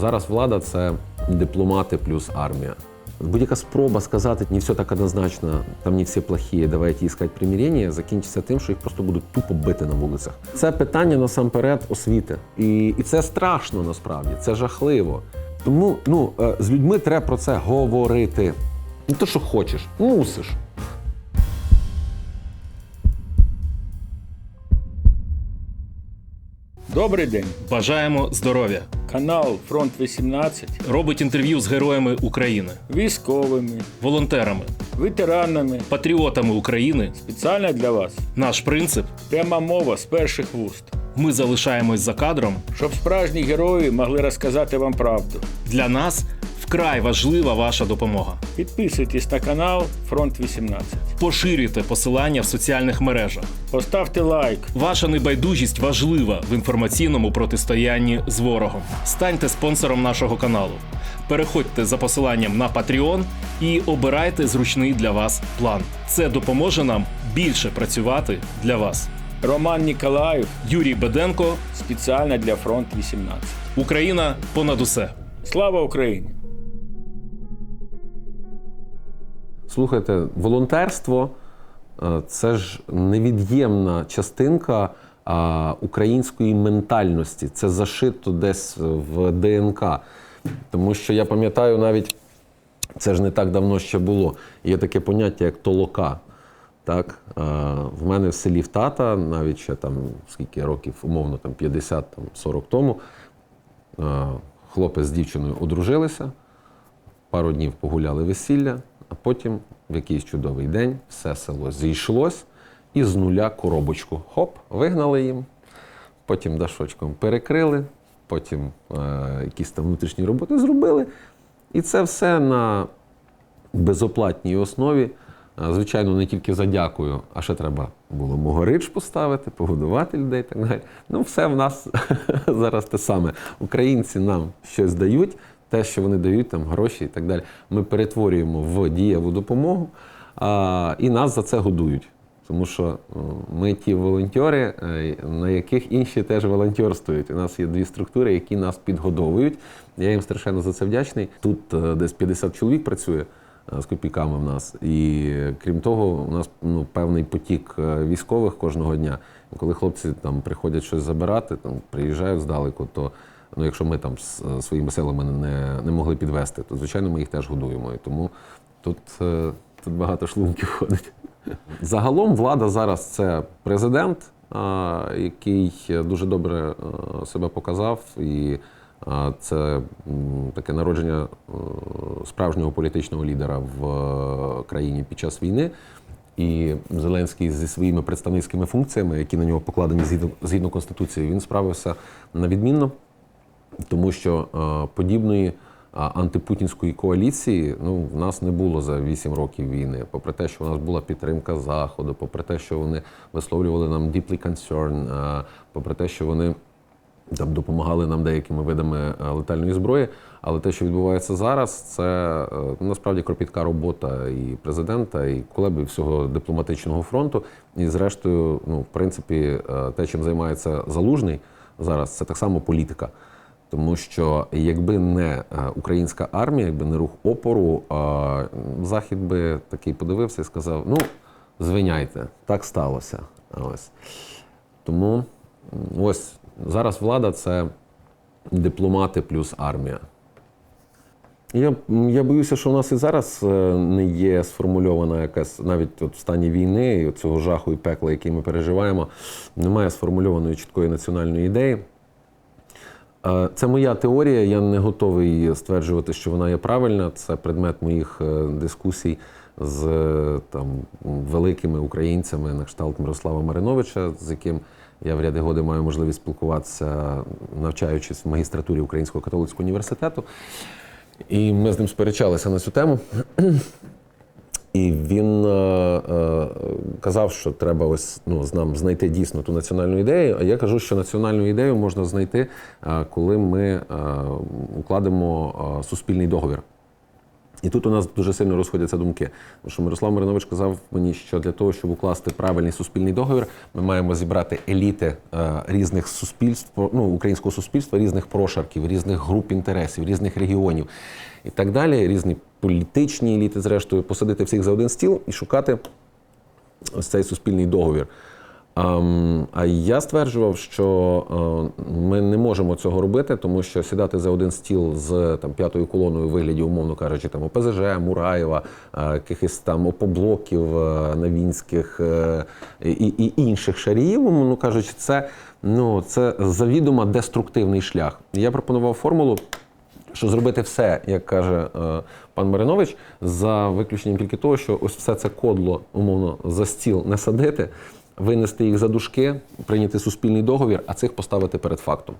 Зараз влада це дипломати плюс армія. Будь-яка спроба сказати, не все так однозначно, там не всі плохі, давайте іскати примирення, закінчиться тим, що їх просто будуть тупо бити на вулицях. Це питання насамперед освіти. І, і це страшно насправді, це жахливо. Тому ну, е, з людьми треба про це говорити. Не то, що хочеш, мусиш. Добрий день. Бажаємо здоров'я. Канал Фронт 18 Робить інтерв'ю з героями України, військовими, волонтерами, ветеранами. патріотами України. Спеціально для вас. Наш принцип Пряма мова з перших вуст. ми залишаємось за кадром. Щоб справжні герої могли розказати вам правду. Для нас вкрай важлива ваша допомога. Підписуйтесь на канал Фронт 18. Поширюйте посилання в соціальних мережах. Поставте лайк. Ваша небайдужість важлива в інформаційному протистоянні з ворогом. Станьте спонсором нашого каналу. Переходьте за посиланням на Patreon і обирайте зручний для вас план. Це допоможе нам більше працювати для вас. Роман Ніколаїв Юрій Беденко, спеціально для Фронт 18. Україна понад усе. Слава Україні! Слухайте, волонтерство е, це ж невід'ємна частинка української ментальності. Це зашито десь в ДНК. Тому що я пам'ятаю навіть, це ж не так давно ще було. Є таке поняття, як толока. Так? Е, В мене в селі в тата, навіть ще там скільки років, умовно, там 50-40 тому, е, хлопець з дівчиною одружилися пару днів погуляли весілля, а потім в якийсь чудовий день все село зійшлось і з нуля коробочку. Хоп, вигнали їм, потім дашочком перекрили, потім е, якісь там внутрішні роботи зробили. І це все на безоплатній основі. Е, Звичайно, не тільки за дякую, а ще треба було могорич поставити, погодувати людей і так далі. Ну, все в нас зараз те саме. Українці нам щось дають, те, що вони дають, там гроші і так далі. Ми перетворюємо в дієву допомогу, а, і нас за це годують. Тому що о, ми ті волонтери, е, на яких інші теж волонтерствують. У нас є дві структури, які нас підгодовують. Я їм страшенно за це вдячний. Тут е, десь 50 чоловік працює е, з копійками в нас. І е, крім того, у нас ну, певний потік е, військових кожного дня. Коли хлопці там приходять щось забирати, там приїжджають здалеку, то ну, якщо ми там е, своїми силами не, не могли підвести, то звичайно ми їх теж годуємо. І тому тут, е, тут багато шлунків ходить. Загалом влада зараз це президент, який дуже добре е, себе показав, і це таке народження справжнього політичного лідера в країні під час війни. І Зеленський зі своїми представницькими функціями, які на нього покладені згідно, згідно конституції, він справився на відмінно, тому що е, подібної антипутінської коаліції ну, в нас не було за 8 років війни. Попри те, що в нас була підтримка Заходу, попри те, що вони висловлювали нам deeply concern, попри те, що вони там допомагали нам деякими видами е, летальної зброї. Але те, що відбувається зараз, це е, ну, насправді кропітка робота і президента, і колеби всього дипломатичного фронту. І зрештою, ну, в принципі, е, те, чим займається залужний зараз, це так само політика. Тому що якби не е, українська армія, якби не рух опору, е, захід би такий подивився і сказав: ну, звиняйте, так сталося. Ось. Тому ось зараз влада це дипломати плюс армія. Я, я боюся, що у нас і зараз е, не є сформульована якась, навіть от в стані війни, і цього жаху і пекла, який ми переживаємо, немає сформульованої чіткої національної ідеї. Е, Це моя теорія, я не готовий стверджувати, що вона є правильна. Це предмет моїх е, дискусій з е, там, великими українцями на кшталт Мирослава Мариновича, з яким я в ряди годи маю можливість спілкуватися, навчаючись в магістратурі Українського католицького університету. І ми з ним сперечалися на цю тему. І він е, е, казав, що треба ось ну, з нам знайти дійсно ту національну ідею. А я кажу, що національну ідею можна знайти, е, коли ми укладемо суспільний договір. І тут у нас дуже сильно розходяться думки. Тому що Мирослав Маринович казав мені, що для того, щоб укласти правильний суспільний договір, ми маємо зібрати еліти е, різних суспільств, ну, українського суспільства, різних прошарків, різних груп інтересів, різних регіонів і так далі, різні політичні еліти, зрештою, посадити всіх за один стіл і шукати ось цей суспільний договір. Ем, А я стверджував, що е, ми не можемо цього робити, тому що сідати за один стіл з там п'ятою колоною у вигляді, умовно кажучи, там ОПЗЖ, Мураєва, е, якихось там опоблоків е, Навінських і, і інших шаріїв, умовно кажучи, це, ну, це завідомо деструктивний шлях. Я пропонував формулу що зробити все, як каже пан Маринович, за виключенням тільки того, що ось все це кодло, умовно, за стіл не садити, винести їх за дужки, прийняти суспільний договір, а цих поставити перед фактом.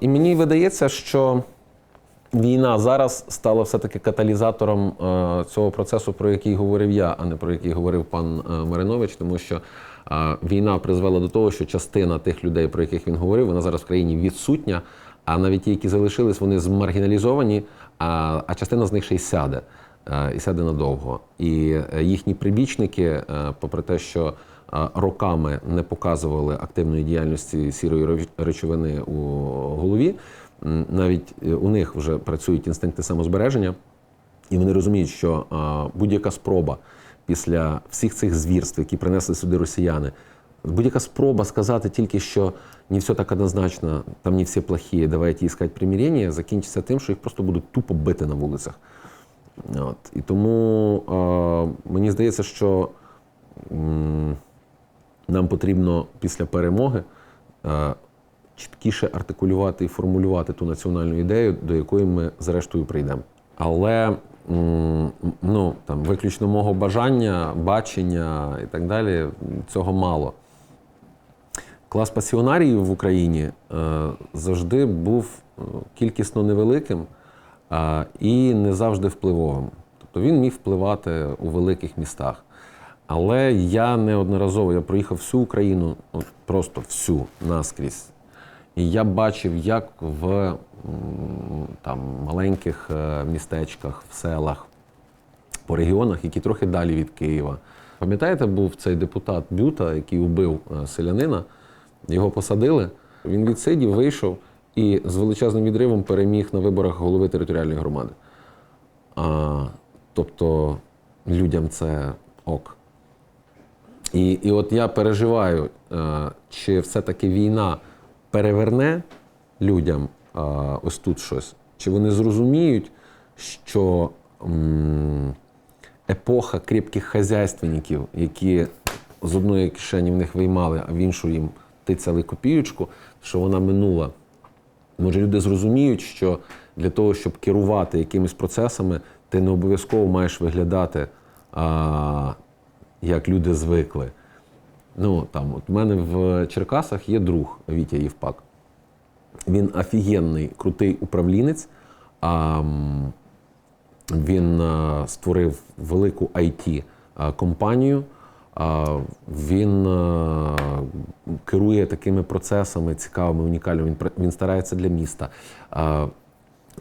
І мені видається, що війна зараз стала все-таки каталізатором е, цього процесу, про який говорив я, а не про який говорив пан е, Маринович, тому що е, війна призвела до того, що частина тих людей, про яких він говорив, вона зараз в країні відсутня. А навіть ті, які залишились, вони змаргіналізовані, а, а частина з них ще й сяде. І сяде надовго. І їхні прибічники, попри те, що роками не показували активної діяльності сірої речовини у голові, навіть е, у них вже працюють інстинкти самозбереження, і вони розуміють, що будь-яка спроба після всіх цих звірств, які принесли сюди росіяни, будь-яка спроба сказати тільки, що не все так однозначно, там не всі плохі, давайте іскати примирення, закінчиться тим, що їх просто будуть тупо бити на вулицях. От. І тому е, мені здається, що м, нам потрібно після перемоги е, чіткіше артикулювати і формулювати ту національну ідею, до якої ми зрештою прийдемо. Але ну, там, виключно мого бажання, бачення і так далі, цього мало. Клас пасіонаріїв в Україні е, завжди був е, кількісно невеликим і не завжди впливовим. Тобто він міг впливати у великих містах. Але я неодноразово я проїхав всю Україну, от просто всю наскрізь. І я бачив, як в там, маленьких е, містечках, в селах, по регіонах, які трохи далі від Києва. Пам'ятаєте, був цей депутат Бюта, який убив е, селянина, його посадили. Він відсидів, вийшов і з величезним відривом переміг на виборах голови територіальної громади. А, тобто людям це ок. І, і от я переживаю, е, чи все-таки війна переверне людям е, ось тут щось, чи вони зрозуміють, що епоха кріпких хазяйственників, які з одної кишені в них виймали, а в іншу їм тицяли копіючку, що вона минула. Може, люди зрозуміють, що для того, щоб керувати якимись процесами, ти не обов'язково маєш виглядати, як люди звикли. Ну, там, от у мене в Черкасах є друг Вітя Євпак. Він офігенний, крутий управлінець. А, він а, створив велику it компанію. А, Він а, керує такими процесами цікавими, унікальними. Він, він старається для міста. А,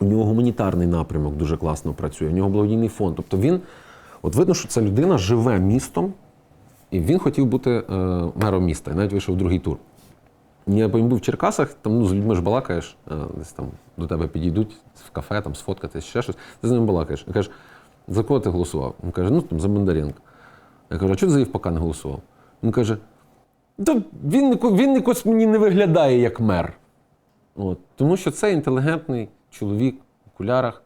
У нього гуманітарний напрямок дуже класно працює, у нього благодійний фонд. Тобто він, от видно, що ця людина живе містом, і він хотів бути е, мером міста, і навіть вийшов в другий тур. Я був в Черкасах, там ну, з людьми ж балакаєш, е, десь там до тебе підійдуть в кафе, там сфоткатись, ще щось. Ти з ними балакаєш. І кажеш, за кого ти голосував? Він каже, ну там за Бондаренка. Я кажу, а чого за Євпака не голосував? Він каже: да він, він якось мені не виглядає як мер. От, тому що це інтелігентний чоловік в окулярах.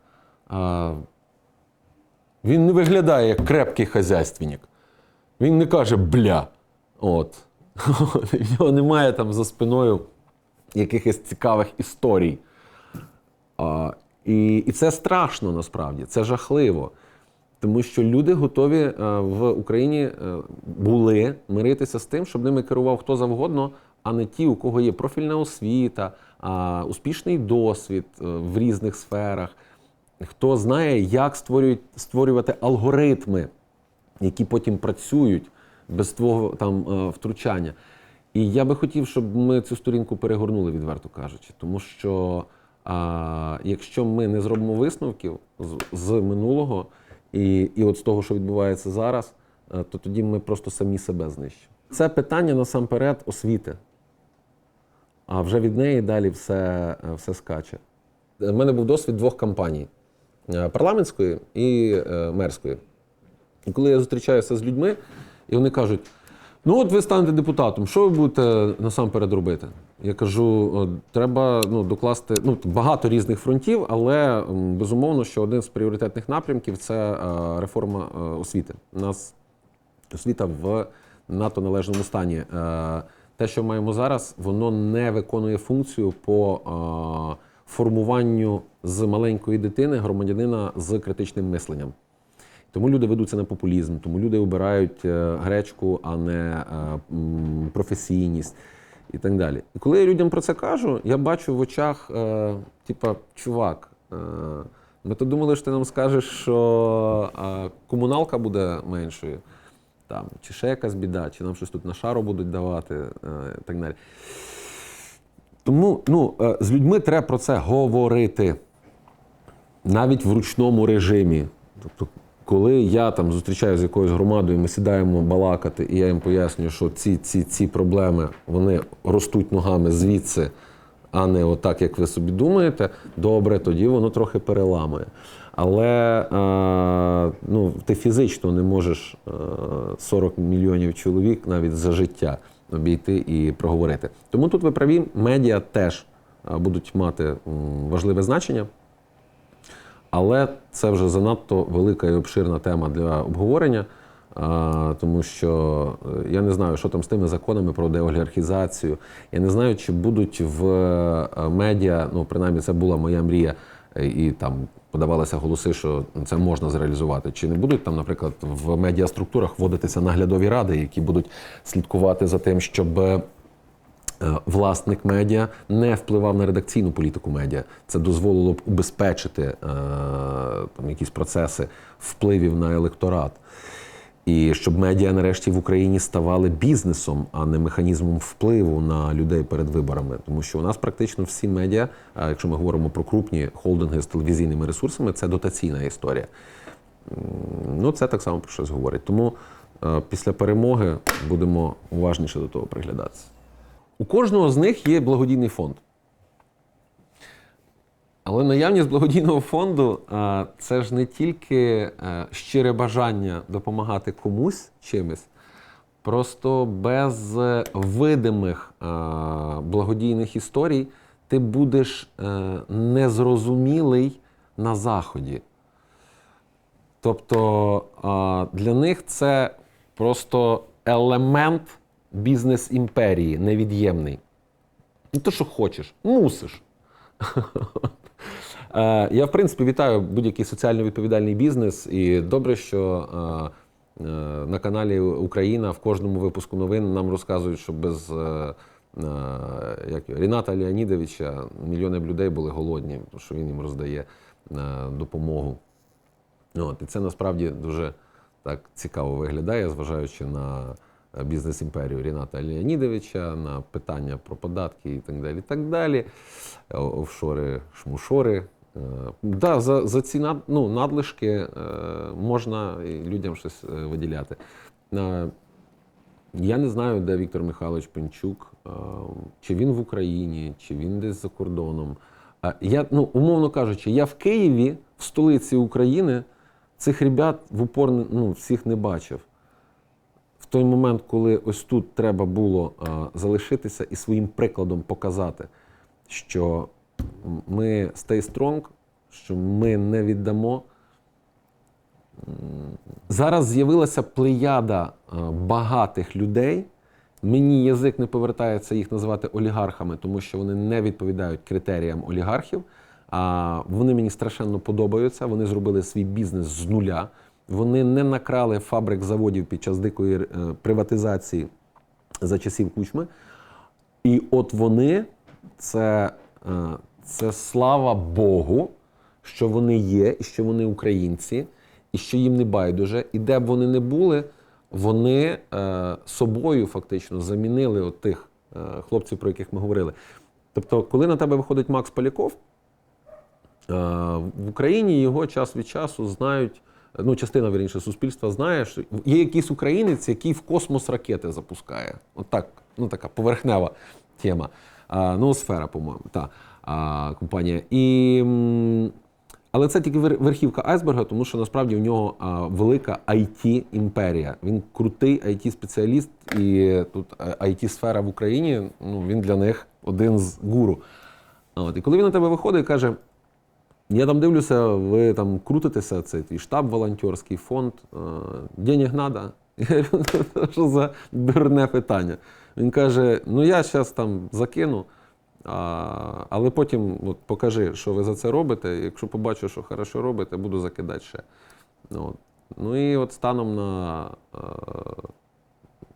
Він не виглядає як крепкий хазяйственник. Він не каже бля. От. В нього немає там за спиною якихось цікавих історій. А, і, і це страшно насправді, це жахливо. Тому що люди готові е, в Україні е, були миритися з тим, щоб ними керував хто завгодно, а не ті, у кого є профільна освіта, успішний досвід е, в різних сферах, хто знає, як створюють, створювати алгоритми, які потім працюють без твого там е, втручання. І я би хотів, щоб ми цю сторінку перегорнули, відверто кажучи, тому що А якщо ми не зробимо висновків з, з минулого і, і от з того, що відбувається зараз, е, то тоді ми просто самі себе знищимо. Це питання насамперед освіти. А вже від неї далі все, е, все скаче. У мене був досвід двох кампаній: парламентської і е, мерської. І коли я зустрічаюся з людьми, і вони кажуть: ну от ви станете депутатом, що ви будете насамперед робити? Я кажу, треба ну, докласти ну, багато різних фронтів, але безумовно, що один з пріоритетних напрямків це е, реформа е, освіти. У нас освіта в надто належному стані. Е, Те, що маємо зараз, воно не виконує функцію по е, формуванню з маленької дитини громадянина з критичним мисленням. Тому люди ведуться на популізм, тому люди обирають е, гречку, а не е, професійність і так далі. І коли я людям про це кажу, я бачу в очах, е, типа, чувак, ми то думали, що ти нам скажеш, що комуналка буде меншою, там, чи ще якась біда, чи нам щось тут на шару будуть давати, і так далі. Тому ну, е, з людьми треба про це говорити навіть в ручному режимі. Тобто, коли я там зустрічаюся з якоюсь громадою, ми сідаємо балакати, і я їм пояснюю, що ці, ці, ці проблеми вони ростуть ногами звідси, а не отак, як ви собі думаєте, добре, тоді воно трохи переламує. Але е, ну, ти фізично не можеш е, 40 мільйонів чоловік навіть за життя обійти і проговорити. Тому тут ви праві, медіа теж е, будуть мати важливе значення. Але це вже занадто велика і обширна тема для обговорення, а, тому що е, я не знаю, що там з тими законами про деолігархізацію. Я не знаю, чи будуть в е, медіа, ну принаймні це була моя мрія, е, і там подавалися голоси, що це можна зреалізувати. Чи не будуть там, наприклад, в медіаструктурах вводитися наглядові ради, які будуть слідкувати за тим, щоб. е, власник медіа не впливав на редакційну політику медіа. Це дозволило б убезпечити е, там, якісь процеси впливів на електорат. І щоб медіа нарешті в Україні ставали бізнесом, а не механізмом впливу на людей перед виборами. Тому що у нас практично всі медіа, а якщо ми говоримо про крупні холдинги з телевізійними ресурсами, це дотаційна історія. Ну, це так само про щось говорить. Тому е, після перемоги будемо уважніше до того приглядатися. У кожного з них є благодійний фонд. Але наявність благодійного фонду це ж не тільки е, щире бажання допомагати комусь чимось, просто без е, видимих е, благодійних історій ти будеш е, незрозумілий на заході. Тобто для них це просто елемент бізнес-імперії, невід'ємний. Не то, що хочеш, мусиш. Е, Я, в принципі, вітаю будь-який соціально відповідальний бізнес. І добре, що е, е, на каналі Україна в кожному випуску новин нам розказують, що без як, Ріната Леонідовича мільйони людей були голодні, тому що він їм роздає допомогу. От, і це насправді дуже так цікаво виглядає, зважаючи на бізнес-імперію Ріната Леонідовича, на питання про податки і так далі. І так далі. Офшори, шмушори. Е, Да, за, за ці над, ну, надлишки е, можна людям щось е, виділяти. Я не знаю, де Віктор Михайлович Пенчук, чи він в Україні, чи він десь за кордоном. Я, ну, умовно кажучи, я в Києві, в столиці України, цих ребят в упор ну, всіх не бачив. В той момент, коли ось тут треба було залишитися і своїм прикладом показати, що ми stay strong, що ми не віддамо. Зараз з'явилася плеяда е, багатих людей. Мені язик не повертається їх називати олігархами, тому що вони не відповідають критеріям олігархів. А вони мені страшенно подобаються. Вони зробили свій бізнес з нуля. Вони не накрали фабрик заводів під час дикої е, приватизації за часів кучми. І от вони це, е, це слава Богу, що вони є, і що вони українці, і що їм не байдуже. І де б вони не були, вони е, собою фактично замінили от тих е, хлопців, про яких ми говорили. Тобто, коли на тебе виходить Макс Поляков, в Україні його час від часу знають. Ну, частина вірніше суспільства знає, що є якийсь українець, який в космос ракети запускає. От так, ну така поверхнева тема. А, Ноосфера, по-моєму, та а, компанія. І, але це тільки верхівка айсберга, тому що насправді в нього а, велика it імперія. Він крутий it спеціаліст і тут it сфера в Україні. Ну він для них один з гуру. От, і коли він на тебе виходить і каже: я там дивлюся, ви там крутитеся, це твій штаб волонтерський, фонд, е, денег надо. Я «Ну, що за дурне питання. Він каже: ну я зараз там закину, а, але потім от, покажи, що ви за це робите. Якщо побачу, що хорошо робите, буду закидати ще. Ну, от. ну і от станом на е,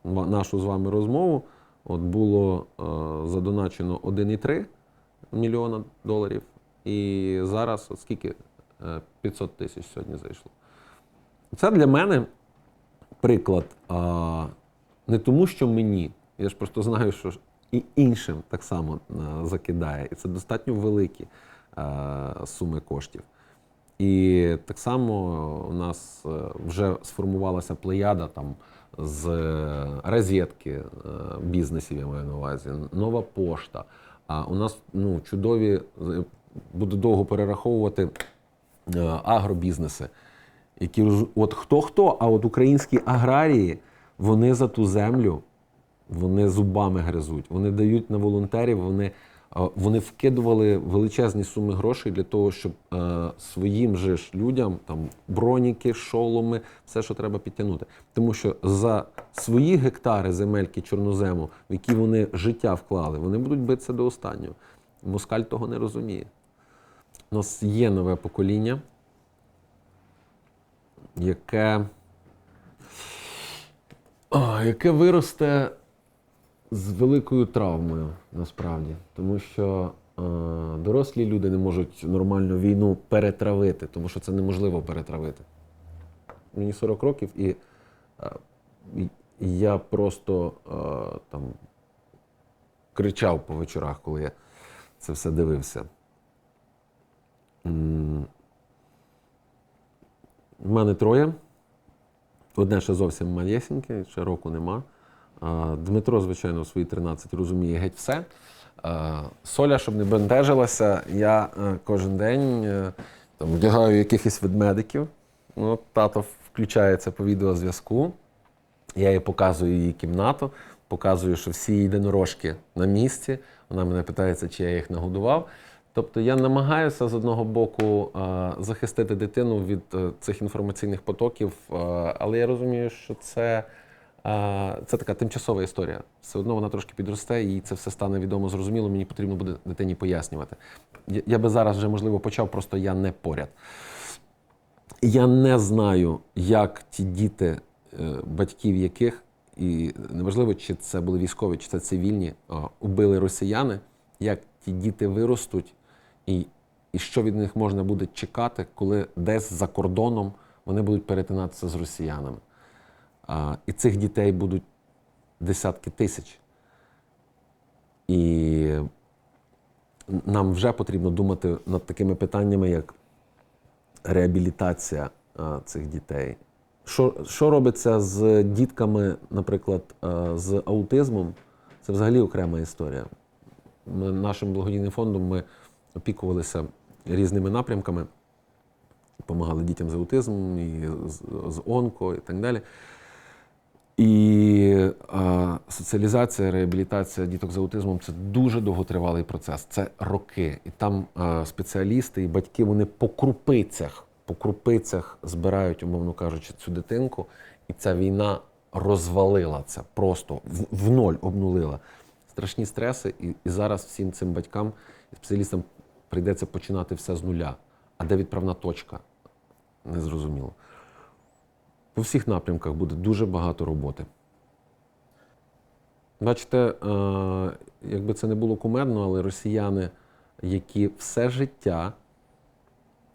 нашу з вами розмову от було е, задоначено 1,3 мільйона доларів. І зараз от скільки? Е, 500 тисяч сьогодні зайшло. Це для мене приклад а, не тому, що мені. Я ж просто знаю, що і іншим так само закидає. І це достатньо великі суми коштів. І так само у нас е, вже сформувалася плеяда там з е, розетки е, бізнесів, я маю на увазі, нова пошта. А у нас ну, чудові, е, буду довго перераховувати е, агробізнеси, які от хто хто, а от українські аграрії, вони за ту землю, вони зубами гризуть, вони дають на волонтерів, вони, е, вони вкидували величезні суми грошей для того, щоб е, своїм же ж людям там броніки, шоломи, все, що треба підтягнути. Тому що за свої гектари земельки чорнозему, в які вони життя вклали, вони будуть битися до останнього. Москаль того не розуміє. У нас є нове покоління, яке, яке виросте з великою травмою, насправді. Тому що е, дорослі люди не можуть нормально війну перетравити, тому що це неможливо перетравити. Мені 40 років, і, е, я просто е, там кричав по вечорах, коли я це все дивився. У мене троє. Одне ще зовсім малесеньке, ще року нема. Дмитро, звичайно, в свої 13 розуміє геть все. Соля, щоб не бентежилася, я е, кожен день е, там, вдягаю якихось ведмедиків. Ну, тато включається по відеозв'язку. Я їй показую її кімнату, показую, що всі єдинорожки на місці. Вона мене питається, чи я їх нагодував. Тобто я намагаюся з одного боку е, захистити дитину від цих інформаційних потоків, але я розумію, що це, це така тимчасова історія. Все одно вона трошки підросте, і це все стане відомо, зрозуміло. Мені потрібно буде дитині пояснювати. Я, би зараз вже можливо почав, просто я не поряд. Я не знаю, як ті діти, е, батьків яких, і неважливо, чи це були військові, чи це цивільні, убили росіяни, як ті діти виростуть, і, і що від них можна буде чекати, коли десь за кордоном вони будуть перетинатися з росіянами. І цих дітей будуть десятки тисяч. І нам вже потрібно думати над такими питаннями, як реабілітація цих дітей. Що, що робиться з дітками, наприклад, з аутизмом, це взагалі окрема історія. Ми, нашим благодійним фондом ми опікувалися різними напрямками, допомагали дітям з аутизмом, і з, з онко, і так далі. І а, соціалізація, реабілітація діток з аутизмом це дуже довготривалий процес. Це роки. І там а, спеціалісти і батьки вони по крупицях, по крупицях збирають, умовно кажучи, цю дитинку, і ця війна розвалила це просто в, в ноль обнулила. Страшні стреси, і, і зараз всім цим батькам і спеціалістам прийдеться починати все з нуля. А де відправна точка? Незрозуміло. По всіх напрямках буде дуже багато роботи. Бачите, е, якби це не було кумедно, але росіяни, які все життя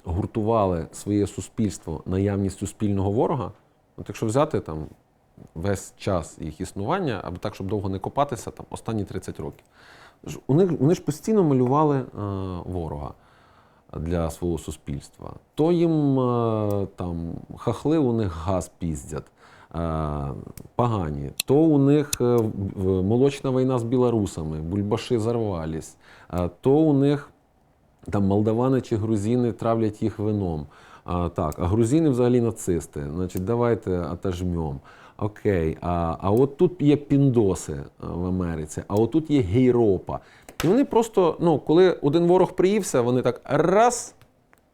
гуртували своє суспільство наявністю спільного ворога, от якщо взяти там весь час їх існування, або так, щоб довго не копатися, там останні 30 років. У вони ж постійно малювали е, ворога. Для свого суспільства, то їм е, там хахли у них газ піздять. е, Погані, то у них е, молочна війна з білорусами, бульбаши зарвались, то у них там молдавани чи грузини травлять їх вином. А, так, а грузини взагалі нацисти. Значить, давайте отожмем. Окей, а, а от тут є піндоси в Америці, а от тут є гейропа. І вони просто, ну, коли один ворог приївся, вони так раз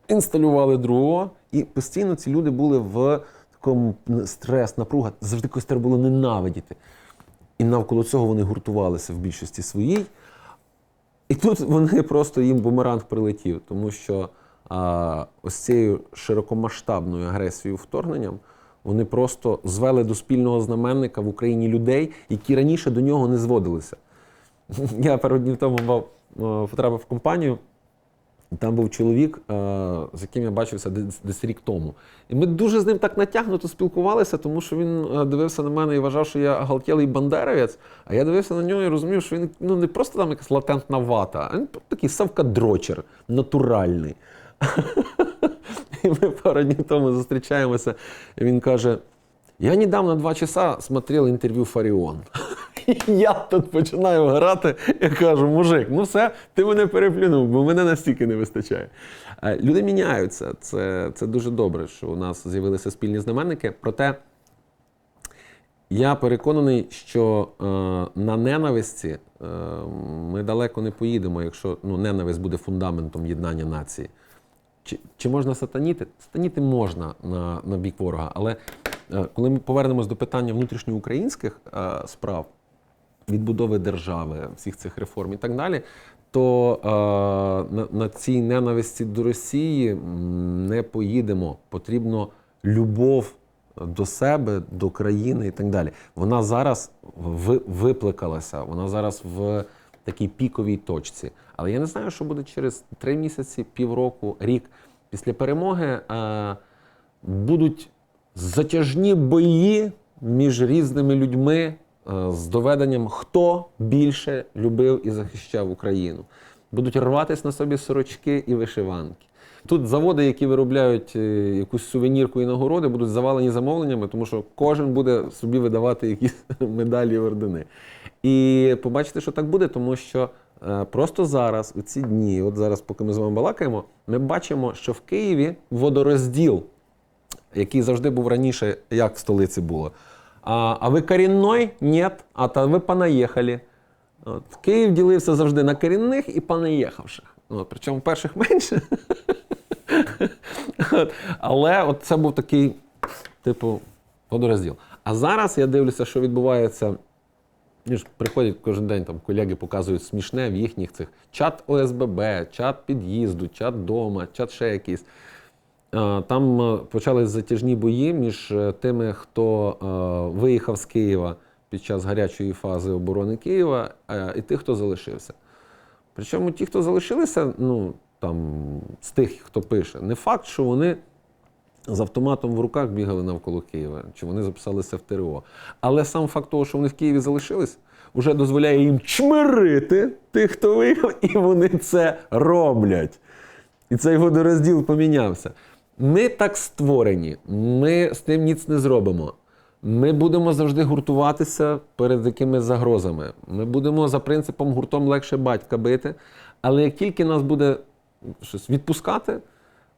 інсталювали другого, і постійно ці люди були в такому стрес, напруга. Завжди когось треба було ненавидіти. І навколо цього вони гуртувалися в більшості своїй. І тут вони просто їм бумеранг прилетів, тому що а, ось цією широкомасштабною агресією вторгненням вони просто звели до спільного знаменника в Україні людей, які раніше до нього не зводилися. Я пару днів тому мав е, потрапив в компанію. Там був чоловік, е, з яким я бачився десь, десь рік тому. І ми дуже з ним так натягнуто спілкувалися, тому що він е, дивився на мене і вважав, що я галтєлий бандеровець. А я дивився на нього і розумів, що він ну, не просто там якась латентна вата, а він такий савка-дрочер, натуральний. І ми пару днів тому зустрічаємося, і він каже: Я недавно два часа смотрел інтерв'ю Фаріон. Я тут починаю грати і кажу, мужик, ну все, ти мене переплюнув, бо мене настільки не вистачає. Е, Люди міняються. Це, це дуже добре, що у нас з'явилися спільні знаменники. Проте я переконаний, що е, на ненависті е, ми далеко не поїдемо, якщо ну, ненависть буде фундаментом єднання нації. Чи, чи можна сатаніти? Сатаніти можна на, на бік ворога, але е, коли ми повернемось до питання внутрішньоукраїнських е, справ, відбудови держави, всіх цих реформ і так далі, то е, на, на цій ненависті до Росії не поїдемо. Потрібно любов до себе, до країни і так далі. Вона зараз ви, випликалася, вона зараз в такій піковій точці. Але я не знаю, що буде через три місяці, півроку, рік. Після перемоги е, будуть затяжні бої між різними людьми з доведенням, хто більше любив і захищав Україну. Будуть рватися на собі сорочки і вишиванки. Тут заводи, які виробляють е, якусь сувенірку і нагороди, будуть завалені замовленнями, тому що кожен буде собі видавати якісь медалі і ордени. І побачите, що так буде, тому що е, просто зараз, у ці дні, от зараз, поки ми з вами балакаємо, ми бачимо, що в Києві водорозділ, який завжди був раніше, як в столиці було. А, а ви корінной? Ні. А та ви понаїхали. От. Київ ділився завжди на корінних і понаїхавших. От. Причому перших менше. От. Але от це був такий, типу, водорозділ. А зараз я дивлюся, що відбувається. Ж приходять кожен день, там колеги показують смішне в їхніх цих чат ОСББ, чат під'їзду, чат дома, чат ще якийсь. Е, Там е, почались затяжні бої між е, тими, хто виїхав з Києва під час гарячої фази оборони Києва, і тих, хто залишився. Причому ті, хто залишилися, ну там з тих, хто пише, не факт, що вони з автоматом в руках бігали навколо Києва, чи вони записалися в ТРО. Але сам факт того, що вони в Києві залишились, вже дозволяє їм чмирити тих, хто виїхав, і вони це роблять. І цей водорозділ помінявся. Ми так створені, ми з тим ніц не зробимо. Ми будемо завжди гуртуватися перед якимись загрозами. Ми будемо за принципом гуртом легше батька бити. Але як тільки нас буде щось відпускати,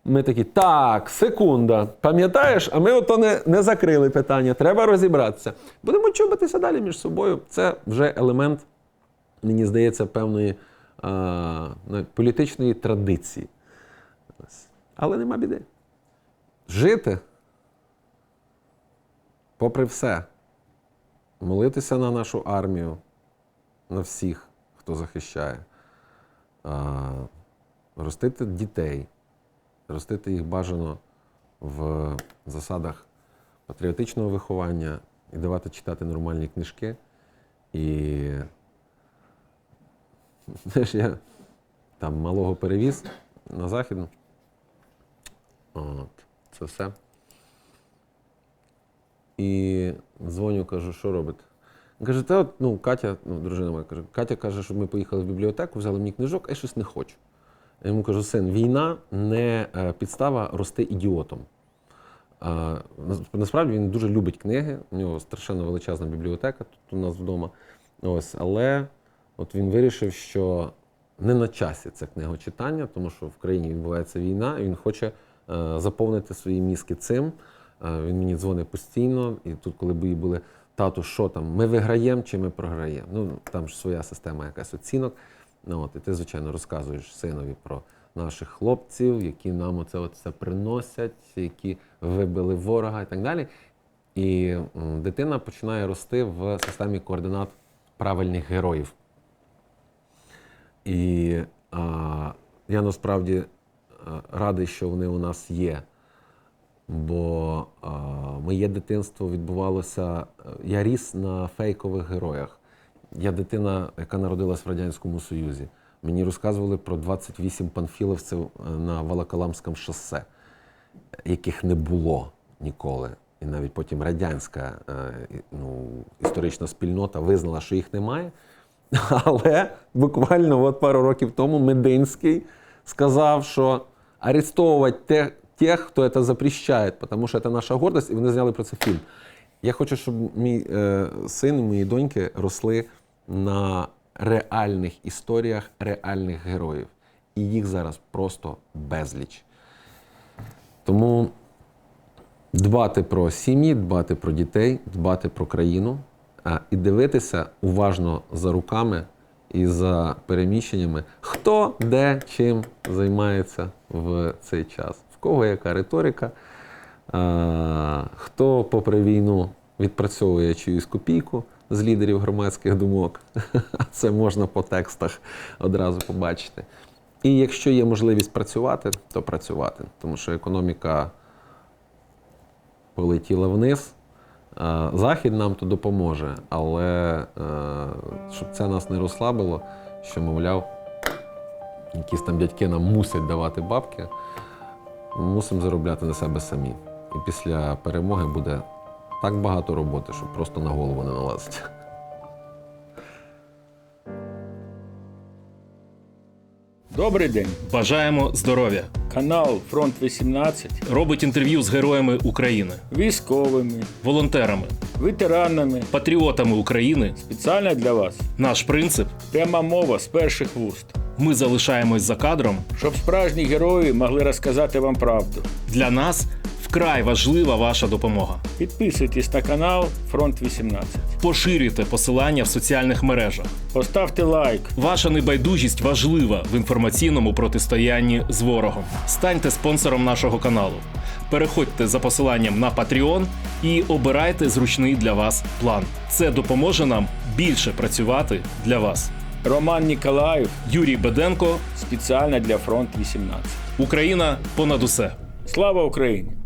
ми такі, так, секунда, пам'ятаєш, а ми ото не, не закрили питання, треба розібратися. Будемо чубитися далі між собою. Це вже елемент, мені здається, певної а, ну, політичної традиції. Але нема біди. Жити, попри все, молитися на нашу армію, на всіх, хто захищає, ростити дітей, ростити їх бажано в засадах патріотичного виховання і давати читати нормальні книжки. І знаєш, я там малого перевіз на західну. От, це все. І дзвоню, кажу, що робите? Він Каже, та от, ну, Катя, ну, дружина моя каже, Катя каже, щоб ми поїхали в бібліотеку, взяли мені книжок, а я щось не хочу. Я йому кажу, син, війна не е, підстава рости ідіотом. Насправді він дуже любить книги, у нього страшенно величезна бібліотека тут у нас вдома. Ось, але от він вирішив, що не на часі це книгочитання, тому що в країні відбувається війна, і він хоче заповнити свої мізки цим. Е, він мені дзвонить постійно, і тут, коли бої були, тату, що там, ми виграємо чи ми програємо? Ну, там ж своя система якась оцінок. Ну, от, і ти, звичайно, розказуєш синові про наших хлопців, які нам оце, оце приносять, які вибили ворога і так далі. І дитина починає рости в системі координат правильних героїв. І а, я насправді радий, що вони у нас є. Бо а, моє дитинство відбувалося. е, Я ріс на фейкових героях. Я дитина, яка народилась в Радянському Союзі. Мені розказували про 28 панфіловців е, на Волоколамському шосе, яких не було ніколи. І навіть потім радянська е, ну, історична спільнота визнала, що їх немає. Але буквально от пару років тому Мединський сказав, що арестовувати те, тих, хто це запрещає, тому що це наша гордость, і вони зняли про це фільм. Я хочу, щоб мій е, син мої доньки росли на реальних історіях реальних героїв. І їх зараз просто безліч. Тому дбати про сім'ї, дбати про дітей, дбати про країну і дивитися уважно за руками і за переміщеннями, хто де чим займається в цей час, в кого яка риторика, хто попри війну відпрацьовує чиюсь копійку з лідерів громадських думок. Це можна по текстах одразу побачити. І якщо є можливість працювати, то працювати, тому що економіка полетіла вниз. Е, Захід нам то допоможе, але е, щоб це нас не розслабило, що, мовляв, якісь там дядьки нам мусять давати бабки, ми мусимо заробляти на себе самі. І після перемоги буде так багато роботи, що просто на голову не налазить. Добрий день. Бажаємо здоров'я. Канал Фронт 18 Робить інтерв'ю з героями України, військовими, волонтерами, ветеранами. патріотами України. Спеціально для вас. Наш принцип Пряма мова з перших вуст. ми залишаємось за кадром. Щоб справжні герої могли розказати вам правду. Для нас вкрай важлива ваша допомога. Підписуйтесь на канал Фронт 18. Поширюйте посилання в соціальних мережах. Поставте лайк. Ваша небайдужість важлива в інформаційному протистоянні з ворогом. Станьте спонсором нашого каналу. Переходьте за посиланням на Patreon і обирайте зручний для вас план. Це допоможе нам більше працювати для вас. Роман Ніколаїв Юрій Беденко, спеціально для Фронт 18. Україна понад усе. Слава Україні!